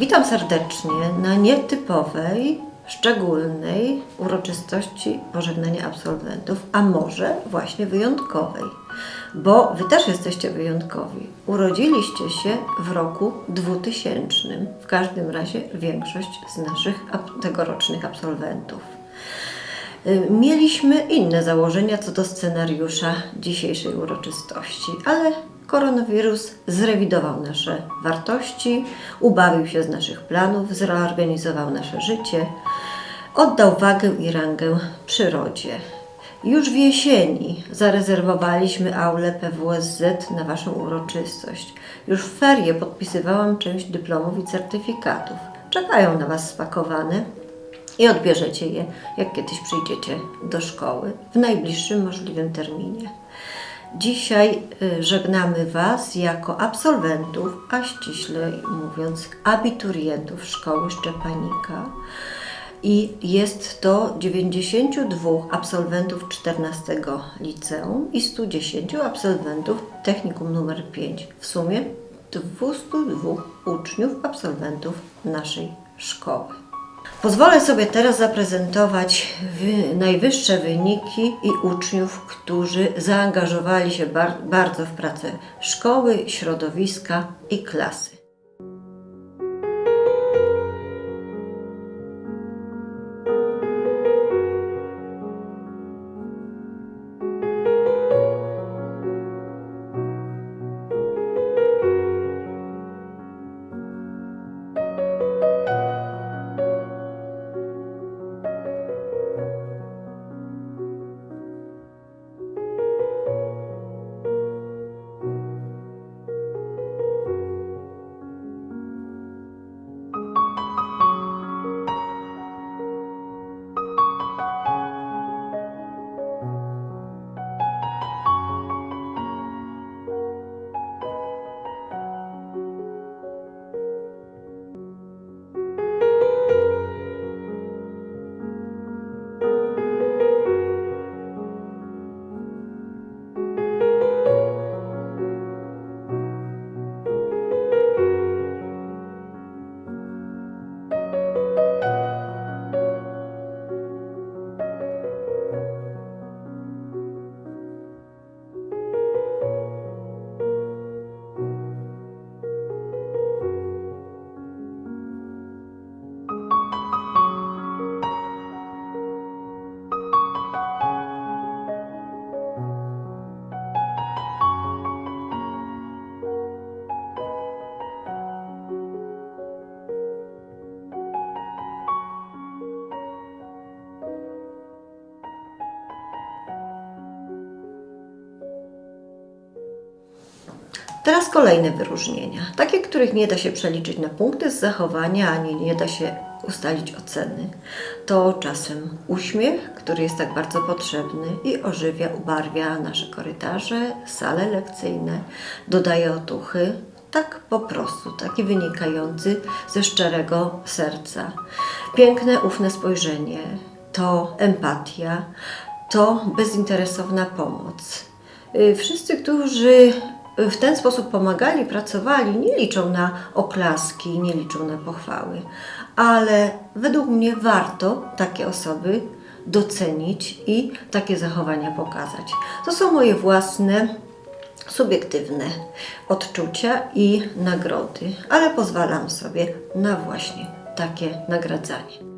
Witam serdecznie na nietypowej, szczególnej uroczystości pożegnania absolwentów, a może właśnie wyjątkowej, bo Wy też jesteście wyjątkowi. Urodziliście się w roku 2000, w każdym razie większość z naszych tegorocznych absolwentów. Y, Mieliśmy inne założenia co do scenariusza dzisiejszej uroczystości, ale koronawirus zrewidował nasze wartości, ubawił się z naszych planów, zreorganizował nasze życie, oddał wagę i rangę przyrodzie. Już w jesieni zarezerwowaliśmy aulę PWSZ na Waszą uroczystość. Już w ferie podpisywałam część dyplomów i certyfikatów. Czekają na Was spakowane i odbierzecie je, jak kiedyś przyjdziecie do szkoły w najbliższym możliwym terminie. Dzisiaj y, żegnamy Was jako absolwentów, a ściślej mówiąc abiturientów szkoły Szczepanika. I jest to 92 absolwentów 14 liceum i 110 absolwentów technikum numer 5. W sumie 202 uczniów, absolwentów naszej szkoły. Pozwolę sobie teraz zaprezentować wy, najwyższe wyniki i uczniów, którzy zaangażowali się bar, bardzo w pracę szkoły, środowiska i klasy. Teraz kolejne wyróżnienia, takie, których nie da się przeliczyć na punkty z zachowania, ani nie da się ustalić oceny. To czasem uśmiech, który jest tak bardzo potrzebny i ożywia, ubarwia nasze korytarze, sale lekcyjne, dodaje otuchy, tak po prostu, taki wynikający ze szczerego serca. Piękne, ufne spojrzenie, to empatia, to bezinteresowna pomoc. Y, Wszyscy, którzy w ten sposób pomagali, pracowali, nie liczą na oklaski, nie liczą na pochwały, ale według mnie warto takie osoby docenić i takie zachowania pokazać. To są moje własne, subiektywne odczucia i nagrody, ale pozwalam sobie na właśnie takie nagradzanie.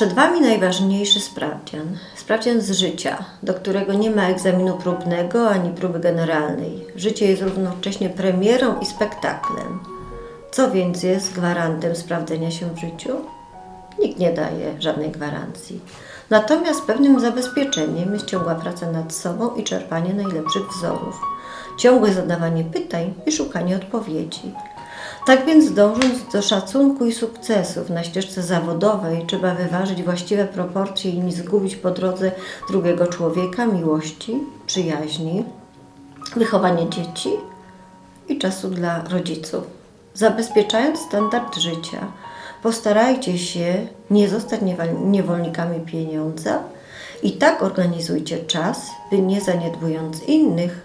Przed Wami najważniejszy sprawdzian. Sprawdzian z życia, do którego nie ma egzaminu próbnego ani próby generalnej. Życie jest równocześnie premierą i spektaklem. Co więc jest gwarantem sprawdzenia się w życiu? Nikt nie daje żadnej gwarancji. Natomiast pewnym zabezpieczeniem jest ciągła praca nad sobą i czerpanie najlepszych wzorów, ciągłe zadawanie pytań i szukanie odpowiedzi. Tak więc dążąc do szacunku i sukcesów na ścieżce zawodowej, trzeba wyważyć właściwe proporcje i nie zgubić po drodze drugiego człowieka, miłości, przyjaźni, wychowania dzieci i czasu dla rodziców. Zabezpieczając standard życia, postarajcie się nie zostać niewol- niewolnikami pieniądza i tak organizujcie czas, by nie zaniedbując innych,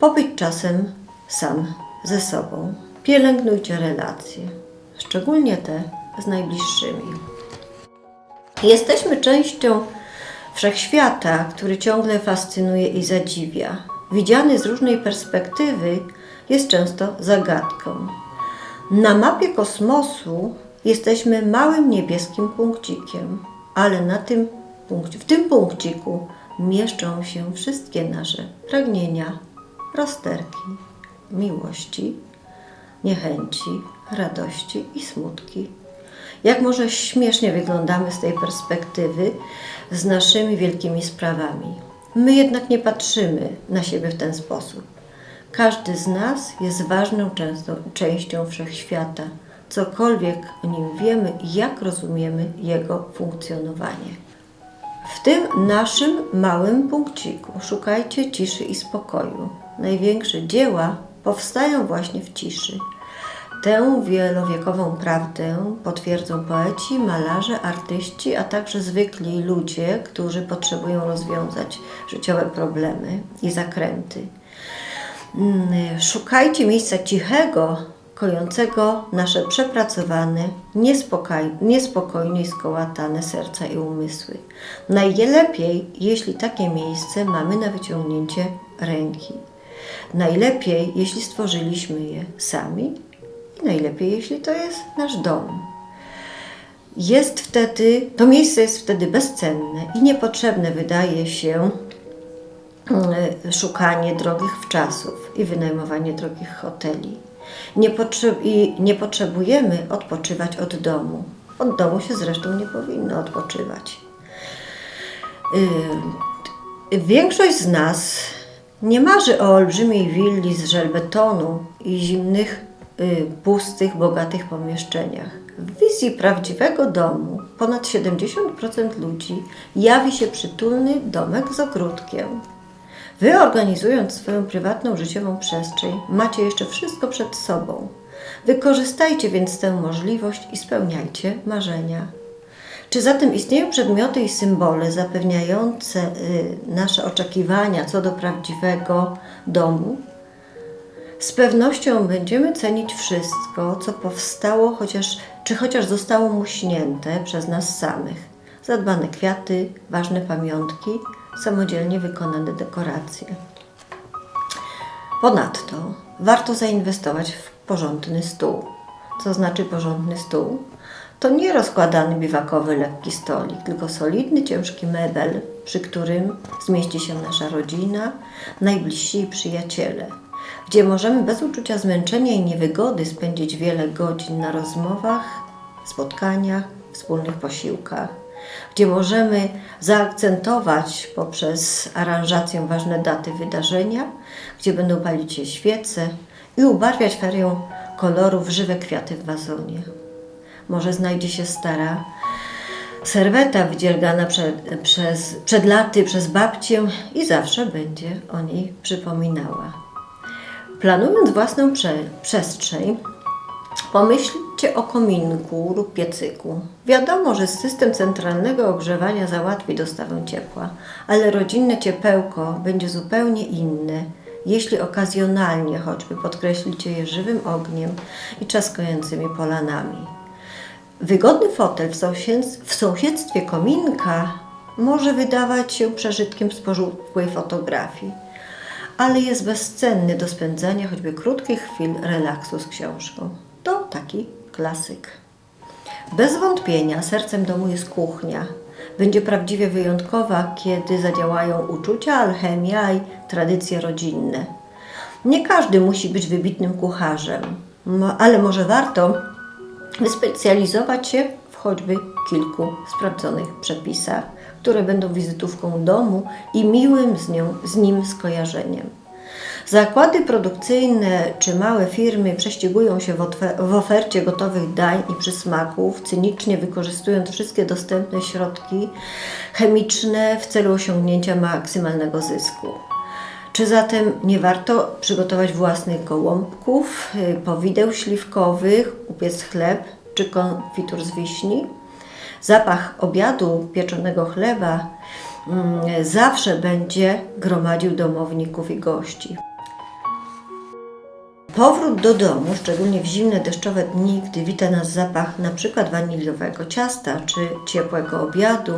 pobyć czasem sam ze sobą. Pielęgnujcie relacje, szczególnie te z najbliższymi. Jesteśmy częścią wszechświata, który ciągle fascynuje i zadziwia. Widziany z różnej perspektywy jest często zagadką. Na mapie kosmosu jesteśmy małym niebieskim punkcikiem, ale na tym punkcie, w tym punkciku mieszczą się wszystkie nasze pragnienia, rozterki, miłości, niechęci, radości i smutki. Jak może śmiesznie wyglądamy z tej perspektywy z naszymi wielkimi sprawami. My jednak nie patrzymy na siebie w ten sposób. Każdy z nas jest ważną często, częścią wszechświata, cokolwiek o nim wiemy jak rozumiemy jego funkcjonowanie. W tym naszym małym punkciku szukajcie ciszy i spokoju. Największe dzieła powstają właśnie w ciszy. Tę wielowiekową prawdę potwierdzą poeci, malarze, artyści, a także zwykli ludzie, którzy potrzebują rozwiązać życiowe problemy i zakręty. Mm, Szukajcie miejsca cichego, kojącego nasze przepracowane, niespokoj, niespokojne skołatane serca i umysły. Najlepiej, jeśli takie miejsce mamy na wyciągnięcie ręki. Najlepiej, jeśli stworzyliśmy je sami najlepiej, jeśli to jest nasz dom. Jest wtedy, to miejsce jest wtedy bezcenne i niepotrzebne wydaje się e, szukanie drogich wczasów i wynajmowanie drogich hoteli. Nie, potrze- I nie potrzebujemy odpoczywać od domu. Od domu się zresztą nie powinno odpoczywać. Y, Większość z nas nie marzy o olbrzymiej willi z żelbetonu i zimnych, pustych, bogatych pomieszczeniach. W wizji prawdziwego domu ponad 70% ludzi jawi się przytulny domek z ogródkiem. Wy organizując swoją prywatną życiową przestrzeń, macie jeszcze wszystko przed sobą. Wykorzystajcie więc tę możliwość i spełniajcie marzenia. Czy zatem istnieją przedmioty i symbole zapewniające y, nasze oczekiwania co do prawdziwego domu? Z pewnością będziemy cenić wszystko, co powstało, chociaż, czy chociaż zostało muśnięte przez nas samych. Zadbane kwiaty, ważne pamiątki, samodzielnie wykonane dekoracje. Ponadto warto zainwestować w porządny stół. Co znaczy porządny stół? To nie rozkładany biwakowy lekki stolik, tylko solidny, ciężki mebel, przy którym zmieści się nasza rodzina, najbliżsi przyjaciele, gdzie możemy bez uczucia zmęczenia i niewygody spędzić wiele godzin na rozmowach, spotkaniach, wspólnych posiłkach, gdzie możemy zaakcentować poprzez aranżację ważne daty wydarzenia, gdzie będą palić się świece i ubarwiać ferią kolorów żywe kwiaty w wazonie. Może znajdzie się stara serweta wydziergana przed, przez, przed laty przez babcię i zawsze będzie o niej przypominała. Planując własną prze, przestrzeń, pomyślcie o kominku lub piecyku. Wiadomo, że system centralnego ogrzewania załatwi dostawę ciepła, ale rodzinne ciepełko będzie zupełnie inne, jeśli okazjonalnie choćby podkreślicie je żywym ogniem i trzaskającymi polanami. Wygodny fotel w, sąsied- w sąsiedztwie kominka może wydawać się przeżytkiem z pożółkłej fotografii, ale jest bezcenny do spędzania choćby krótkich chwil relaksu z książką. To taki klasyk. Bez wątpienia sercem domu jest kuchnia. Będzie prawdziwie wyjątkowa, kiedy zadziałają uczucia, alchemia i tradycje rodzinne. Nie każdy musi być wybitnym kucharzem, ale może warto wyspecjalizować się w choćby kilku sprawdzonych przepisach, które będą wizytówką domu i miłym z, nią, z nim skojarzeniem. Zakłady produkcyjne czy małe firmy prześcigują się w, ofercie gotowych dań i przysmaków, cynicznie wykorzystując wszystkie dostępne środki chemiczne w celu osiągnięcia maksymalnego zysku. Czy zatem nie warto przygotować własnych gołąbków, y, powideł śliwkowych, upiec chleb czy konfitur z wiśni? Zapach obiadu pieczonego chleba mm, zawsze będzie gromadził domowników i gości. Powrót do domu, szczególnie w zimne, deszczowe dni, gdy wita nas zapach przykład waniliowego ciasta czy ciepłego obiadu,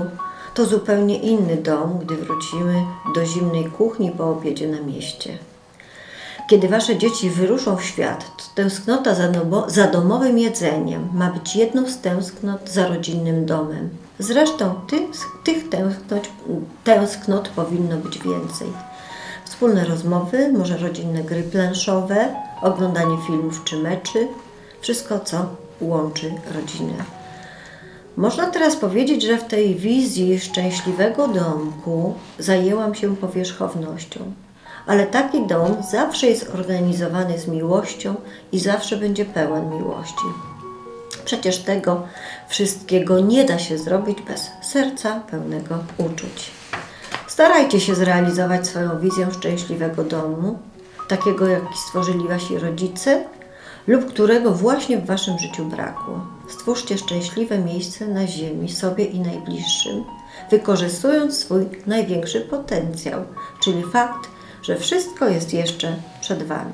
to zupełnie inny dom, gdy wrócimy do zimnej kuchni po obiedzie na mieście. Kiedy wasze dzieci wyruszą w świat, to tęsknota za, za domowym jedzeniem ma być jedną z tęsknot za rodzinnym domem. Zresztą tych, tych tęsknot, tęsknot powinno być więcej. Wspólne rozmowy, może rodzinne gry planszowe, oglądanie filmów czy meczy, wszystko co łączy rodzinę. Można teraz powiedzieć, że w tej wizji szczęśliwego domku zajęłam się powierzchownością. Ale taki dom zawsze jest organizowany z miłością i zawsze będzie pełen miłości. Przecież tego wszystkiego nie da się zrobić bez serca pełnego uczuć. Starajcie się zrealizować swoją wizję szczęśliwego domu, takiego jaki stworzyli wasi rodzice lub którego właśnie w waszym życiu brakło. Stwórzcie szczęśliwe miejsce na ziemi sobie i najbliższym, wykorzystując swój największy potencjał, czyli fakt, że wszystko jest jeszcze przed wami.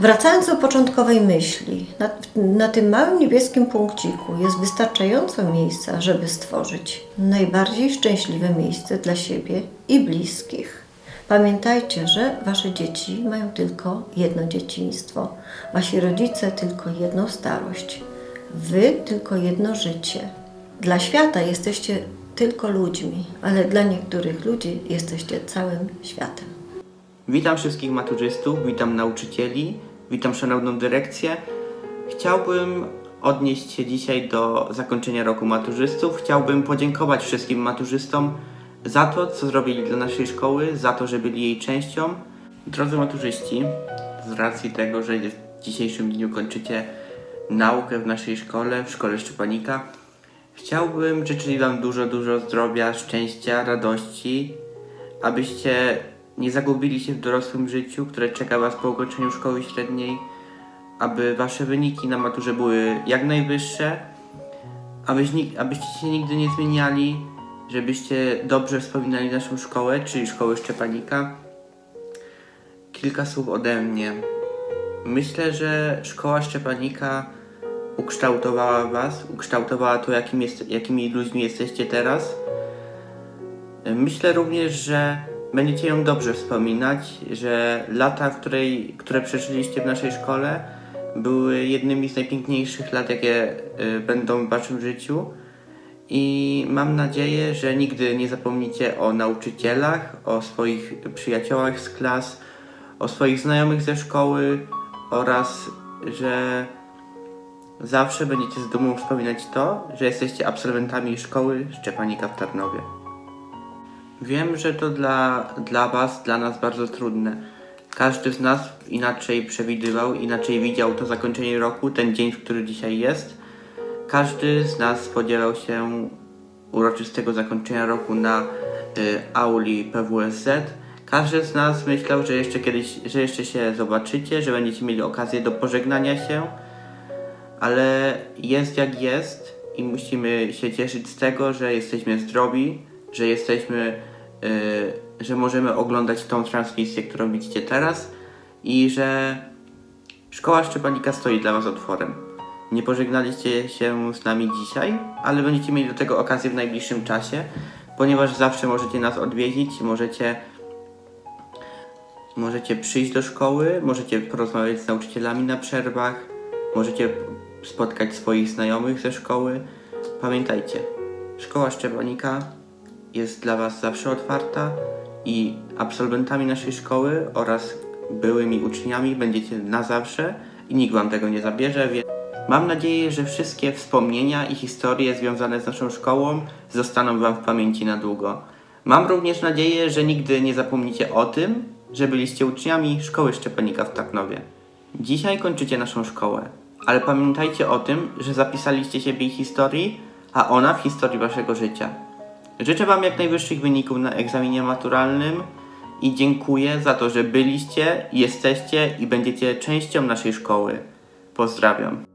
Wracając do początkowej myśli, na, na tym małym niebieskim punkciku jest wystarczająco miejsca, żeby stworzyć najbardziej szczęśliwe miejsce dla siebie i bliskich. Pamiętajcie, że wasze dzieci mają tylko jedno dzieciństwo, wasi rodzice tylko jedną starość, wy tylko jedno życie. Dla świata jesteście tylko ludźmi, ale dla niektórych ludzi jesteście całym światem. Witam wszystkich maturzystów, witam nauczycieli, witam szanowną dyrekcję. Chciałbym odnieść się dzisiaj do zakończenia roku maturzystów. Chciałbym podziękować wszystkim maturzystom za to, co zrobili dla naszej szkoły, za to, że byli jej częścią. Drodzy maturzyści, z racji tego, że w dzisiejszym dniu kończycie naukę w naszej szkole, w szkole Szczepanika, chciałbym życzyć Wam dużo, dużo zdrowia, szczęścia, radości, abyście nie zagubili się w dorosłym życiu, które czeka Was po ukończeniu szkoły średniej, aby Wasze wyniki na maturze były jak najwyższe, abyś, nig- abyście się nigdy nie zmieniali, żebyście dobrze wspominali naszą szkołę, czyli szkołę Szczepanika. Kilka słów ode mnie. Myślę, że szkoła Szczepanika ukształtowała Was, ukształtowała to, jakim jest, jakimi ludźmi jesteście teraz. Myślę również, że będziecie ją dobrze wspominać, że lata, której, które przeżyliście w naszej szkole, były jednymi z najpiękniejszych lat, jakie y, będą w waszym życiu. I mam nadzieję, że nigdy nie zapomnicie o nauczycielach, o swoich przyjaciołach z klas, o swoich znajomych ze szkoły oraz, że zawsze będziecie z dumą wspominać to, że jesteście absolwentami szkoły Szczepanika w Tarnowie. Wiem, że to dla, dla Was, dla nas bardzo trudne. Każdy z nas inaczej przewidywał, inaczej widział to zakończenie roku, ten dzień, w który dzisiaj jest. Każdy z nas spodziewał się uroczystego zakończenia roku na y, auli PWSZ. Każdy z nas myślał, że jeszcze kiedyś, że jeszcze się zobaczycie, że będziecie mieli okazję do pożegnania się, ale jest jak jest i musimy się cieszyć z tego, że jesteśmy zdrowi, że jesteśmy, y, że możemy oglądać tą transmisję, którą widzicie teraz i że szkoła Szczepanika stoi dla Was otworem. Nie pożegnaliście się z nami dzisiaj, ale będziecie mieli do tego okazję w najbliższym czasie, ponieważ zawsze możecie nas odwiedzić, możecie Możecie przyjść do szkoły, możecie porozmawiać z nauczycielami na przerwach, możecie spotkać swoich znajomych ze szkoły. Pamiętajcie, szkoła Szczepanika jest dla Was zawsze otwarta i absolwentami naszej szkoły oraz byłymi uczniami będziecie na zawsze i nikt Wam tego nie zabierze. Więc mam nadzieję, że wszystkie wspomnienia i historie związane z naszą szkołą zostaną Wam w pamięci na długo. Mam również nadzieję, że nigdy nie zapomnicie o tym, że byliście uczniami szkoły Szczepanika w Tarnowie. Dzisiaj kończycie naszą szkołę, ale pamiętajcie o tym, że zapisaliście się w historii, a ona w historii waszego życia. Życzę Wam jak najwyższych wyników na egzaminie maturalnym i dziękuję za to, że byliście, jesteście i będziecie częścią naszej szkoły. Pozdrawiam.